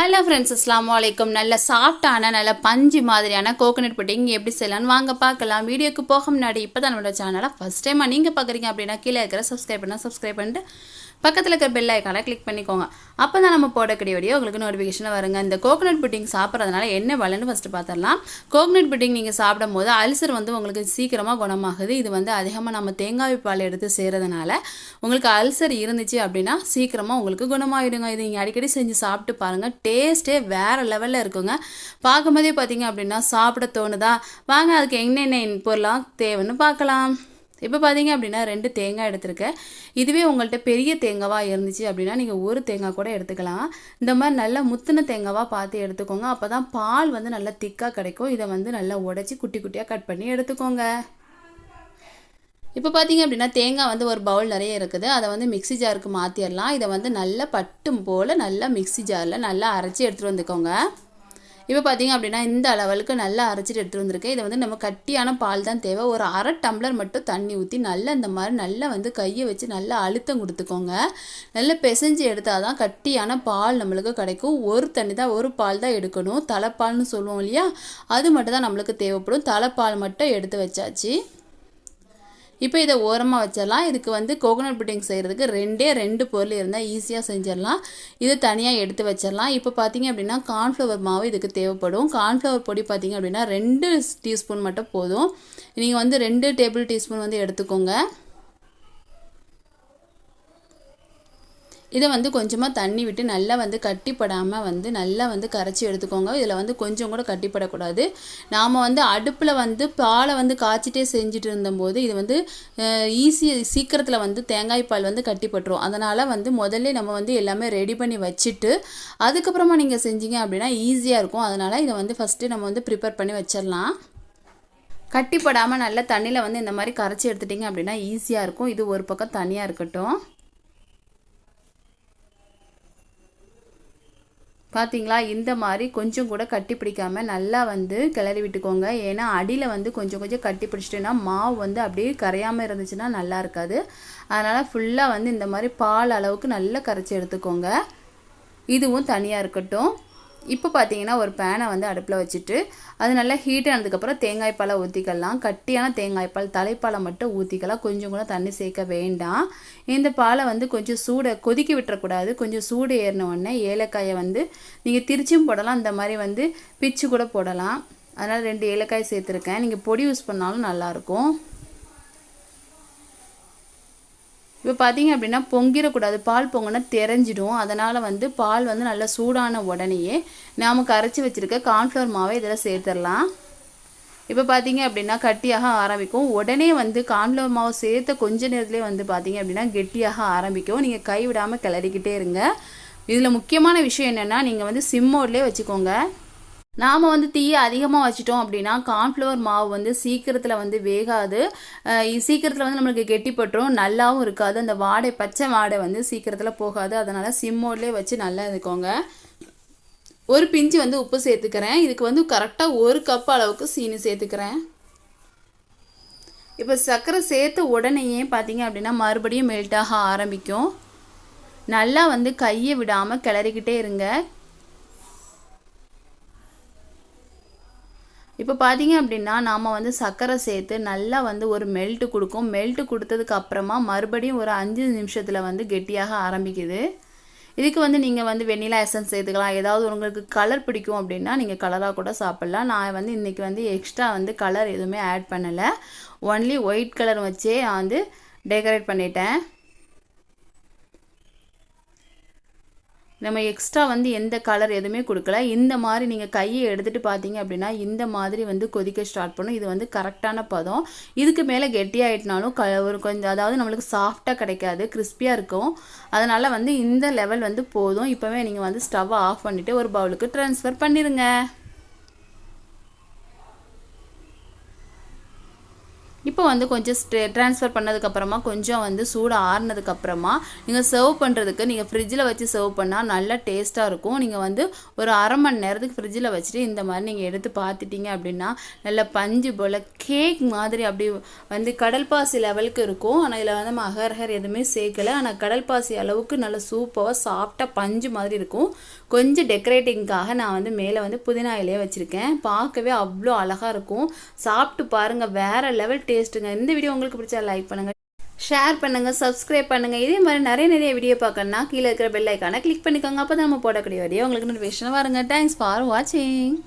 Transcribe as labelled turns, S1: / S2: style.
S1: Hello friends அஸ்லாம் வலைக்கம் நல்ல சாஃப்டான நல்ல பஞ்சு மாதிரியான கோகனட் புட்டிங் எப்படி செய்யலாம்னு வாங்க பார்க்கலாம். வீடியோக்கு போக முன்னாடி இப்போ தான் நம்மளோட சேனலை ஃபஸ்ட் டைமாக நீங்கள் பார்க்குறீங்க அப்படின்னா கீழே இருக்கிற சப்ஸ்கிரைப் பண்ணால் சப்ஸ்கிரைப் பண்ணிட்டு பக்கத்தில் இருக்கிற பெல் ஐக்கானை கிளிக் பண்ணிக்கோங்க. அப்போ தான் நம்ம போடக்கூடிய வீடியோ உங்களுக்கு நோட்டிஃபிகேஷனில் வருங்க. இந்த கோகனட் புட்டிங் சாப்பிட்றதுனால என்ன வலன்னு ஃபஸ்ட்டு பார்த்துடலாம் கோகனட் புட்டிங் நீங்கள் சாப்பிடும் போது அல்சர் வந்து உங்களுக்கு சீக்கிரமாக குணமாகுது. இது வந்து அதிகமாக நம்ம தேங்காய் பால் எடுத்து செய்கிறதுனால உங்களுக்கு அல்சர் இருந்துச்சு அப்படின்னா சீக்கிரமாக உங்களுக்கு குணமாகிடுங்க இது நீங்கள் அடிக்கடி செஞ்சு சாப்பிட்டு பாருங்கள் டேஸ்ட்டே வேறு லெவலில் இருக்குங்க. பார்க்கும்போதே பார்த்தீங்க அப்படின்னா சாப்பிட தோணுதா? வாங்க அதுக்கு என்னென்ன பொருளாக தேவைன்னு பார்க்கலாம். இப்போ பார்த்தீங்க அப்படின்னா ரெண்டு தேங்காய் எடுத்திருக்கேன் இதுவே உங்கள்கிட்ட பெரிய தேங்காவாக இருந்துச்சு அப்படின்னா நீங்கள் ஒரு தேங்காய் கூட எடுத்துக்கலாம். இந்த மாதிரி நல்லா முத்தின தேங்காவாக பார்த்து எடுத்துக்கோங்க. அப்போ தான் பால் வந்து நல்லா திக்காக கிடைக்கும். இதை வந்து நல்லா உடச்சி குட்டி குட்டியாக கட் பண்ணி எடுத்துக்கோங்க. இப்போ பார்த்தீங்க அப்படின்னா தேங்காய் வந்து ஒரு பவுல் நிறைய இருக்குது. அதை வந்து மிக்ஸி ஜாருக்கு மாற்றிடலாம் இதை வந்து நல்லா பட்டும் போல் நல்லா மிக்ஸி ஜாரில் நல்லா அரைச்சி எடுத்துகிட்டு வந்துக்கோங்க. இப்போ பார்த்தீங்க அப்படின்னா இந்த அளவுக்கு நல்லா அரைச்சிட்டு எடுத்து வந்திருக்கேன். இதை வந்து நம்ம கட்டியான பால் தான் தேவை. ஒரு அரை டம்ளர் மட்டும் தண்ணி ஊற்றி நல்லா இந்த மாதிரி நல்லா வந்து கையை வச்சு நல்லா அழுத்தம் கொடுத்துக்கோங்க. நல்லா பிசைஞ்சு எடுத்தால் தான் கட்டியான பால் நம்மளுக்கு கிடைக்கும். ஒரு தண்ணி தான் ஒரு பால் தான் எடுக்கணும். தலைப்பால்னு சொல்லுவோம் இல்லையா? அது மட்டும் தான் நம்மளுக்கு தேவைப்படும். தலைப்பால் மட்டும் எடுத்து வச்சாச்சு. இப்போ இதை ஓரமாக வச்சிடலாம். இதுக்கு வந்து கோகோனட் புட்டிங் செய்கிறதுக்கு ரெண்டே ரெண்டு பொருள் இருந்தால் ஈஸியாக செஞ்சிடலாம். இது தனியாக எடுத்து வச்சிடலாம். இப்போ பார்த்தீங்க அப்படின்னா கார்ன்ஃப்ளவர் மாவு இதுக்கு தேவைப்படும். கார்ன்ஃப்ளவர் பொடி பார்த்தீங்க அப்படின்னா ரெண்டு டீஸ்பூன் மட்டும் போதும். நீங்கள் வந்து ரெண்டு டேபிள் டீஸ்பூன் வந்து எடுத்துக்கோங்க. இதை வந்து கொஞ்சமாக தண்ணி விட்டு நல்லா வந்து கட்டிப்படாமல் வந்து நல்லா வந்து கரைச்சி எடுத்துக்கோங்க. இதில் வந்து கொஞ்சம் கூட கட்டிப்படக்கூடாது. நாம் வந்து அடுப்பில் வந்து பாலை வந்து காய்ச்சிட்டே செஞ்சுட்டு இருந்தபோது இது வந்து ஈஸியாக சீக்கிரத்தில் வந்து தேங்காய் பால் வந்து கட்டிப்பட்டுரும். அதனால் வந்து முதல்ல நம்ம வந்து எல்லாமே ரெடி பண்ணி வச்சுட்டு அதுக்கப்புறமா நீங்கள் செஞ்சீங்க அப்படின்னா ஈஸியாக இருக்கும். அதனால் இதை வந்து ஃபஸ்ட்டு நம்ம வந்து ப்ரிப்பேர் பண்ணி வச்சிடலாம் கட்டிப்படாமல் நல்லா தண்ணியில் வந்து இந்த மாதிரி கரைச்சி எடுத்துட்டிங்க அப்படின்னா ஈஸியாக இருக்கும். இது ஒரு பக்கம் தனியாக இருக்கட்டும். பார்த்தீங்களா இந்த மாதிரி கொஞ்சம் கூட கட்டி பிடிக்காமல் நல்லா வந்து கிளறி விட்டுக்கோங்க. ஏன்னா அடியில் வந்து கொஞ்சம் கொஞ்சம் கட்டி பிடிச்சிட்டுன்னா மாவு வந்து அப்படியே கரையாமல் இருந்துச்சுன்னா நல்லா இருக்காது. அதனால் ஃபுல்லாக வந்து இந்த மாதிரி பால் அளவுக்கு நல்லா கரைச்சி எடுத்துக்கோங்க. இதுவும் தனியாக இருக்கட்டும். இப்போ பார்த்தீங்கன்னா ஒரு பேனை வந்து அடுப்பில் வச்சுட்டு அது நல்லா ஹீட் ஆனதுக்கப்புறம் தேங்காய் பாலை ஊற்றிக்கலாம் கட்டியான தேங்காய் பால் தலைப்பாலை மட்டும் ஊற்றிக்கலாம் கொஞ்சம் கூட தண்ணி சேர்க்க வேண்டாம். இந்த பாலை வந்து கொஞ்சம் சூடை கொதிக்க விட்டுறக்கூடாது. கொஞ்சம் சூடு ஏறின ஏலக்காயை வந்து நீங்கள் திருச்சியும் போடலாம். இந்த மாதிரி வந்து பிச்சு கூட போடலாம். அதனால் ரெண்டு ஏலக்காய் சேர்த்துருக்கேன். நீங்கள் பொடி யூஸ் பண்ணாலும் நல்லாயிருக்கும் இப்போ பார்த்தீங்க அப்படின்னா பொங்கிடக்கூடாது. பால் பொங்கினா தெரிஞ்சிடும். அதனால் வந்து பால் வந்து நல்லா சூடான உடனேயே நாம் கரைச்சி வச்சுருக்க கார்ன்ஃப்ளவர் மாவை இதில் சேர்த்துடலாம். இப்போ பார்த்தீங்க அப்படின்னா கட்டியாக ஆரம்பிக்கும். உடனே வந்து கார்ன்ஃப்ளவர் மாவு சேர்த்த கொஞ்ச நேரத்துலேயே வந்து பார்த்தீங்க அப்படின்னா கெட்டியாக ஆரம்பிக்கும். நீங்கள் கை விடாமல் கிளறிக்கிட்டே இருங்க. இதில் முக்கியமான விஷயம் என்னென்னா நீங்கள் வந்து சிம்மோட்லேயே வச்சுக்கோங்க. நாம் வந்து தீயை அதிகமாக வச்சிட்டோம் அப்படின்னா கார்ன்ஃப்ளவர் மாவு வந்து சீக்கிரத்தில் வந்து வேகாது. சீக்கிரத்தில் வந்து நம்மளுக்கு கெட்டிப்பட்டுரும் நல்லாவும் இருக்காது. அந்த வாடை பச்சை வாடை வந்து சீக்கிரத்தில் போகாது. அதனால் சிம்மோட்லேயே வச்சு நல்லா இருக்கோங்க ஒரு பிஞ்சு வந்து உப்பு சேர்த்துக்கிறேன். இதுக்கு வந்து கரெக்டாக ஒரு கப் அளவுக்கு சீனி சேர்த்துக்கிறேன். இப்போ சர்க்கரை சேர்த்த உடனேயே பார்த்தீங்க அப்படின்னா மறுபடியும் மெல்ட்டாக ஆரம்பிக்கும். நல்லா வந்து கையை விடாமல் கிளறிக்கிட்டே இருங்க. இப்போ பார்த்தீங்க அப்படின்னா நாம் வந்து சர்க்கரை சேர்த்து நல்லா வந்து ஒரு மெல்ட்டு கொடுக்கும். மெல்ட்டு கொடுத்ததுக்கு அப்புறமா மறுபடியும் ஒரு அஞ்சு நிமிஷத்தில் வந்து கெட்டியாக ஆரம்பிக்குது. இதுக்கு வந்து நீங்கள் வந்து வெண்ணிலா எசன்ஸ் சேர்த்துக்கலாம். ஏதாவது உங்களுக்கு கலர் பிடிக்கும் அப்படின்னா நீங்கள் கலராக கூட சாப்பிட்லாம். நான் வந்து இன்றைக்கி வந்து எக்ஸ்ட்ரா வந்து கலர் எதுவுமே ஆட் பண்ணலை. ஒன்லி ஒயிட் கலர் வச்சே நான் வந்து டெக்கரேட் பண்ணிட்டேன். நம்ம எக்ஸ்ட்ரா வந்து எந்த கலர் எதுவுமே கொடுக்கல. இந்த மாதிரி நீங்கள் கையை எடுத்துகிட்டு பார்த்தீங்க அப்படின்னா இந்த மாதிரி வந்து கொதிக்க ஸ்டார்ட் பண்ணும். இது வந்து கரெக்டான பதம். இதுக்கு மேலே கெட்டியாயிட்டினாலும் க ஒரு கொஞ்சம் அதாவது நம்மளுக்கு சாஃப்டாக கிடைக்காது கிறிஸ்பியாக இருக்கும். அதனால் வந்து இந்த லெவல் வந்து போதும். இப்போவே நீங்கள் வந்து ஸ்டவ்வை ஆஃப் பண்ணிவிட்டு ஒரு பவுலுக்கு ட்ரான்ஸ்ஃபர் பண்ணிடுங்க இப்போ வந்து கொஞ்சம் ஸ்ட்ரே ட்ரான்ஸ்ஃபர் பண்ணதுக்கப்புறமா கொஞ்சம் வந்து சூடு ஆறுனதுக்கப்புறமா நீங்கள் சர்வ் பண்ணுறதுக்கு நீங்கள் ஃப்ரிட்ஜில் வச்சு சர்வ் பண்ணால் நல்லா டேஸ்ட்டாக இருக்கும். நீங்கள் வந்து ஒரு அரை மணி நேரத்துக்கு ஃப்ரிட்ஜில் வச்சுட்டு இந்த மாதிரி நீங்கள் எடுத்து பார்த்துட்டீங்க அப்படின்னா நல்ல பஞ்சு போல் கேக் மாதிரி அப்படி வந்து கடல் பாசி லெவலுக்கு இருக்கும். ஆனால் இதில் வந்து நம்ம எதுவுமே சேர்க்கலை. ஆனால் கடல் பாசி அளவுக்கு நல்ல சூப்பராக சாஃப்டாக பஞ்சு மாதிரி இருக்கும். கொஞ்சம் டெக்கரேட்டிங்காக நான் வந்து மேலே வந்து புதினா இலையே வச்சுருக்கேன். பார்க்கவே அவ்வளோ அழகாக இருக்கும். சாப்பிட்டு பாருங்கள் வேறு லெவல் டேஸ்ட்டுங்க இந்த வீடியோ உங்களுக்கு பிடிச்சா லைக் பண்ணுங்கள் ஷேர் பண்ணுங்கள் சப்ஸ்கிரைப் பண்ணுங்கள் இதே மாதிரி நிறைய நிறைய வீடியோ பார்க்கணுன்னா கீழே இருக்கிற பெல் ஐக்கானை கிளிக் பண்ணிக்கோங்க. அப்போ தான் நம்ம போடக்கூடிய வீடியோ உங்களுக்கு நோட்டிஃபிகேஷன் வருங்க. தேங்க்ஸ் ஃபார் வாட்சிங்